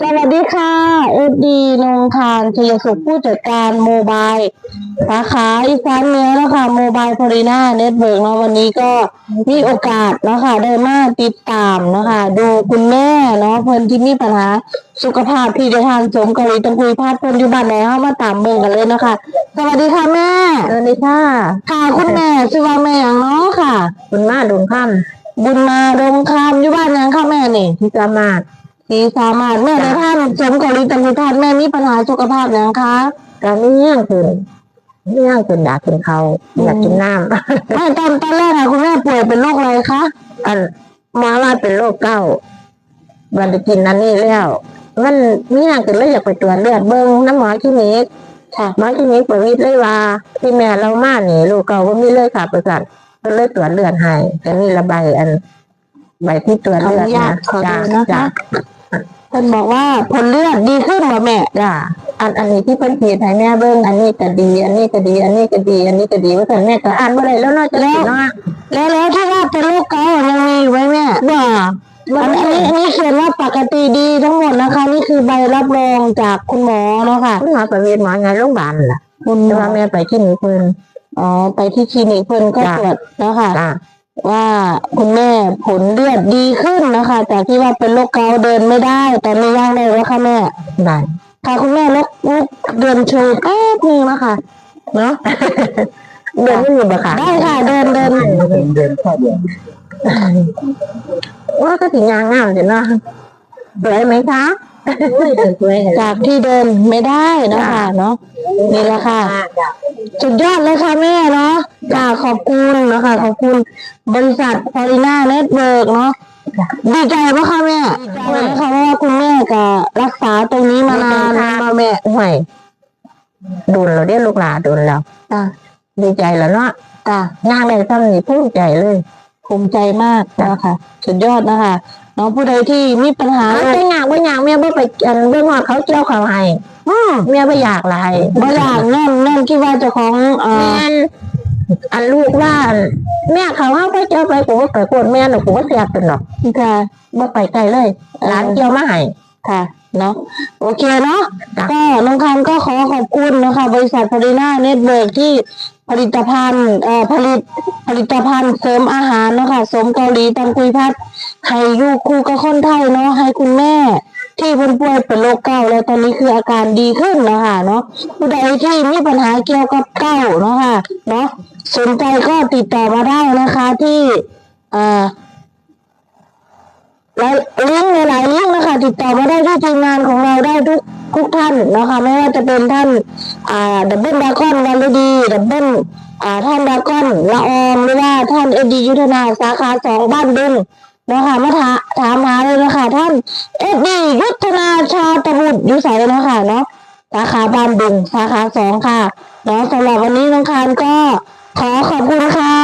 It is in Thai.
สวัสดีค่ะเอฟดีนงคารชัยสุขผู้จัดการโมบายสาขาอีสานเหนือแล้วค่ะโมบายพอรีนาเน็ตเวิร์กเนาะวันนี้ก็มีโอกาสเนาะค่ะได้มาติดตามเนาะค่ะดูคุณแม่เนาะเพิ่นที่มีปัญหาสุขภาพที่จะทานสมเกาหลีตังคุยพาดเพิ่นอยู่บ้านไหนเฮามาตามเบิ่งกันเลยเนาะค่ะสวัสดีค่ะแม่สวัสดีค่ะค่ะคุณแม่ชื่อว่าแม่หยังเนาะค่ะคุณมาดุงค่บุญมาดงคามอยู่บ้านหยังค่ะแม่นี่ำที่สามาร ถที่สามารถแม่ในท่านสมเกาหลีตังคุยพาดแม่มีปัญหาสุขภาพหยังคะการไม่เงี้ยงขึ้นไม่เงี้ยงขึ้นอยากกินเขาวอยากกินน้ไม่ตอนตอนแรกอะคุณแม่ป่วยเป็นโรคอะไรคะำอันหมอว่าเป็นโรคเก้าวันจะกินนั่นนี่แล้ว มันเงี้ยงขึ้นแล้วอยากไปตรวจเลือดเบิ้งน้ำหมอคลินิกค่ะหมอคลินิกประวิตรเลยว่าที่แม่เรามาหนีลูกเก่าก็มีเลยค่ะประสาทก็เลยตรวจเลือดให้แต่นี่ระบายอันใบที่ตรวจเลือดขออนุญาตขอดูจ้านะคะจ้า เพิ่นบอกว่าผลเลือดดีขึ้นเหรอแม่จ้าอันอันนี้ที่เพิ่นขีดให้แม่เบิ้งอันนี้ก็ดี อันนี้ก็ดี อันนี้ก็ดี อันนี้ก็ดีว่าแต่แม่ก็อ่านบ่ได้แล้วเนาะจะได้เนาะแล้วแล้วที่ว่าเป็นโรคเกาต์ยังมีอยู่ไหมแม่บ่อันนี้อันนี้เขียนว่าปกติดีทั้งหมดนะคะ นี่คือใบรับรองจากคุณหมอเนาะค่ะคุณหมอประเวศหมอไงโรงพยาบาลล่ะคุณหมแต่อว่าแม่ไปที่นี่เพิ่นอ๋อไปที่คลินิกเพิ่นก็จ้ะตรวจแล้วค่ะจ้า ว่าคุณแม่ผลเลือดดีขึ้นนะคะจากที่ว่าเป็นโรคเกาต์เดินไม่ได้ ตอนนี้ย่างได้แล้วค่ะแม่ได้ค่ะคุณแม่ลกลุกเดินโชว์แป๊บนึงนะคะเนาะเดินไม่มีบ่ค่ะได้ค่ะ เดินเดินเดินเข้าเดือนว่าก็สิยางงามสิเนาะสวยไหมคะสวย จากที่เดินไม่ได้นะคะเนาะนี่แหละค่ะ สุดยอดเลยค่ะแม่เนาะค่ะขอบคุณนะคะขอบคุณบริษัทพอลิน่าเน็ตเวิร์กเนาะดีใจปะคะแม่ดีใจนะคะเพราะว่าคุณแม่ก็รักษาตรงนี้มานานมาแม่ห่วยดุนเราเรียกลูกหลานดุนแล้วจ้ะดีใจแล้วเนาะจ้ะย่างเลยซ้ำนี่ภูมิใจเลยภูมิใจมากนะคะสุดยอดนะคะน้องผู้ใดที่มีปัญหาเอาโรคแต่ยางบ่ยางแม่บ่ ไปอันเบิ่งว่าเขาเจียวเขาให้อืมแม่บ่อยากหลายบางอย่างนั่นนั่นคิดว่าเจ้าของเอ่อแม่นอันลูกว่าอันแม่เขาเอาไปเจียวไปกูบ่ไปโกดแม่หรอกกูบ่เสียเป็นหรอกค่ะ บ่ไปไกลเลยหลานเจียวมาให้ ค่ะเนาะโอเคเนาะจ้ะ ก็น้องคันก็ขอขอบคุณนะคะ บริษัทพาริน่าเน็ตเวิร์กที่ผลิตภัณฑ์เอ่อผลิตผลิตภัณฑ์เสริมอาหารเนาะค่ะสมเกาหลีตังคุยพัดให้อยู่คู่กับคนไทยเนาะให้คุณแม่ ที่เพิ่นป่วยเป็นโรคเก้าต์แล้วตอนนี้คืออาการดีขึ้นเนาะค่ะเนาะผู้ใดที่มีปัญหาเกี่ยวกับเก้าต์เนาะค่ะเนาะสนใจก็ติดต่อมาได้นะคะที่อ่อและลิงก์หลายลิงก์นะคะติดต่อมาได้ที่ทีมงานของเราได้ทุกทุกท่านนะคะไม่ว่าจะเป็นท่านอ่าดับเบิลดากอนวันฤดีดับเบิลอ่าท่านดากอนละอองหรือว่าท่านเอ็ดดียุทธนาสาขาสองบ้านดึงนะคะมาถามหาเลย คะท่านเอ็ดดี้ยุทธนาชาตบุตรอยู่ใส่นะคะเนาะสาขาบ้านดึงสาขาสองค่ะเนาะสำหรับวันนี้น้องคานก็ขอขอบคุณค่ะ